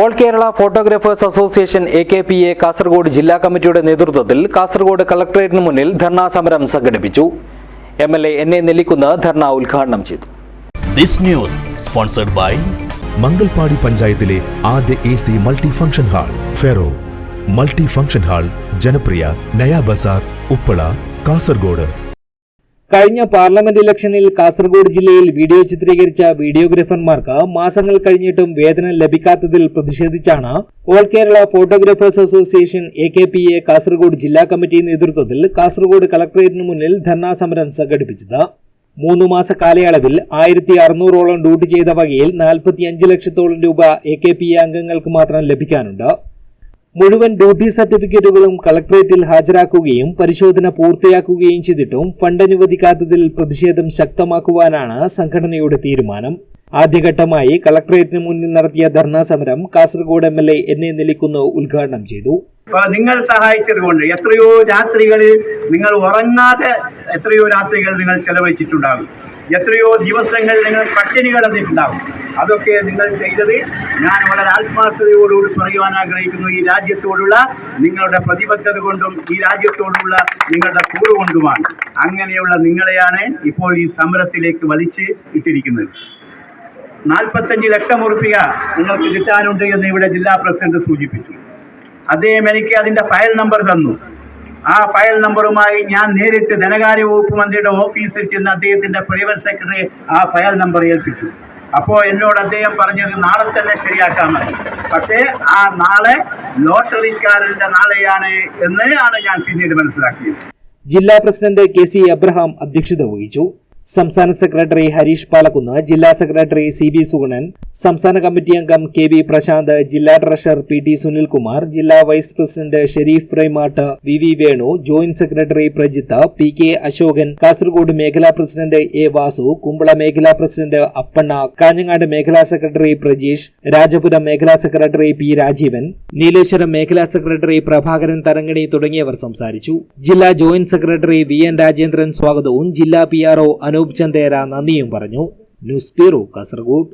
All Kerala photographers association A K P A Kasaragod ജില്ലാ കമ്മിറ്റിയുടെ നേതൃത്വത്തിൽ കാസർഗോഡ് കളക്ടറേറ്റിന് മുന്നിൽ ധർണാ സമരം സംഘടിപ്പിച്ചു. M L A N A Nellikkunnu ധർണ ഉദ്ഘാടനം ചെയ്തു. This news sponsored by Mangalpady പഞ്ചായത്തിലെ ആദ്യ A C multi function hall ferro. Multi function hall ജനപ്രിയ നയാ ബസാർ ഉപ്പള കാസർഗോഡ്. കഴിഞ്ഞ പാർലമെന്റ് ഇലക്ഷനിൽ കാസർഗോഡ് ജില്ലയിൽ വീഡിയോ ചിത്രീകരിച്ച വീഡിയോഗ്രാഫർമാർക്ക് മാസങ്ങൾ കഴിഞ്ഞിട്ടും വേതനം ലഭിക്കാത്തതിൽ പ്രതിഷേധിച്ചാണ് all Kerala photographers association A K P A Kasaragod ജില്ലാ കമ്മിറ്റി നേതൃത്വത്തിൽ കാസർഗോഡ് കളക്ടറേറ്റിന് മുന്നിൽ ധർണാ സമരം സംഘടിപ്പിച്ചത്. മൂന്നു മാസ കാലയളവിൽ ആയിരത്തി അറുന്നൂറോളം ഡ്യൂട്ടി ചെയ്ത വകയിൽ നാൽപ്പത്തിയഞ്ച് ലക്ഷത്തോളം രൂപ എ കെ പി എ അംഗങ്ങൾക്ക് മാത്രം ലഭിക്കാനുണ്ട്. മുഴുവൻ ഡ്യൂട്ടി സർട്ടിഫിക്കറ്റുകളും കളക്ടറേറ്റിൽ ഹാജരാക്കുകയും പരിശോധന പൂർത്തിയാക്കുകയും ചെയ്തിട്ടും ഫണ്ട് അനുവദിക്കാത്തതിൽ പ്രതിഷേധം ശക്തമാക്കുവാനാണ് സംഘടനയുടെ തീരുമാനം. ആദ്യഘട്ടമായി കളക്ടറേറ്റിന് മുന്നിൽ നടത്തിയ ധർണാ സമരം Kasaragod M L A N A Nellikkunnu ഉദ്ഘാടനം ചെയ്തു. നിങ്ങൾ സഹായിച്ചത് കൊണ്ട് എത്രയോ രാത്രികളിൽ നിങ്ങൾ ഉറങ്ങാതെ എത്രയോ രാത്രികൾ നിങ്ങൾ ചെലവഴിച്ചിട്ടുണ്ടാകും. എത്രയോ ദിവസങ്ങൾ നിങ്ങൾ പട്ടിണി കിടന്നിട്ടുണ്ടാകും അതൊക്കെ നിങ്ങൾ ചെയ്തത് ഞാൻ വളരെ ആത്മാർത്ഥതയോടുകൂടി പറയുവാൻ ആഗ്രഹിക്കുന്നു. ഈ രാജ്യത്തോടുള്ള നിങ്ങളുടെ പ്രതിബദ്ധത കൊണ്ടും ഈ രാജ്യത്തോടുള്ള നിങ്ങളുടെ കൂറ് കൊണ്ടുമാണ് അങ്ങനെയുള്ള നിങ്ങളെയാണ് ഇപ്പോൾ ഈ സമരത്തിലേക്ക് വലിച്ച് ഇട്ടിരിക്കുന്നത്. നാൽപ്പത്തഞ്ച് ലക്ഷം ഉറുപ്പിക നിങ്ങൾക്ക് കിട്ടാനുണ്ട് എന്ന് ഇവിടെ ജില്ലാ പ്രസിഡന്റ് സൂചിപ്പിച്ചു. അദ്ദേഹം എനിക്ക് അതിന്റെ ഫയൽ നമ്പർ തന്നു. ആ ഫയൽ നമ്പറുമായി ഞാൻ നേരിട്ട് ധനകാര്യ വകുപ്പ് മന്ത്രിയുടെ ഓഫീസിൽ ചെന്ന് അദ്ദേഹത്തിന്റെ പ്രൈവറ്റ് സെക്രട്ടറി ആ ഫയൽ നമ്പർ ഏൽപ്പിച്ചു. അപ്പോൾ എന്നോട് അദ്ദേഹം പറഞ്ഞത് നാളെ തന്നെ ശരിയാക്കാൻ മതി. പക്ഷേ ആ നാളെ ലോട്ടറിക്കാരന്റെ നാളെയാണ് എന്നാണ് ഞാൻ പിന്നീട് മനസ്സിലാക്കിയത്. ജില്ലാ പ്രസിഡന്റ് കെ സി അബ്രഹാം അധ്യക്ഷത വഹിച്ചു. സംസ്ഥാന സെക്രട്ടറി ഹരീഷ് പാലക്കുന്ന് ജില്ലാ സെക്രട്ടറി സി ബി സുഗുണൻ സംസ്ഥാന കമ്മിറ്റി അംഗം കെ വി പ്രശാന്ത് ജില്ലാ ട്രഷറർ പി ടി സുനിൽകുമാർ ജില്ലാ vice president Sherif Raimat V V Venu joint secretary Prajith P K Ashokan Kasaragod മേഖലാ പ്രസിഡന്റ് എ വാസു കുമ്പള മേഖലാ പ്രസിഡന്റ് അപ്പണ്ണ കാഞ്ഞങ്ങാട് മേഖലാ സെക്രട്ടറി പ്രജീഷ് രാജപുരം മേഖലാ സെക്രട്ടറി പി രാജീവൻ നീലേശ്വരം മേഖലാ സെക്രട്ടറി പ്രഭാകരൻ തരങ്ങണി തുടങ്ങിയവർ സംസാരിച്ചു. ജില്ലാ joint secretary V N Rajendran സ്വാഗതവും ജില്ലാ P R O Anoop Chandera നന്ദിയും പറഞ്ഞു. News bureau Kasaragod.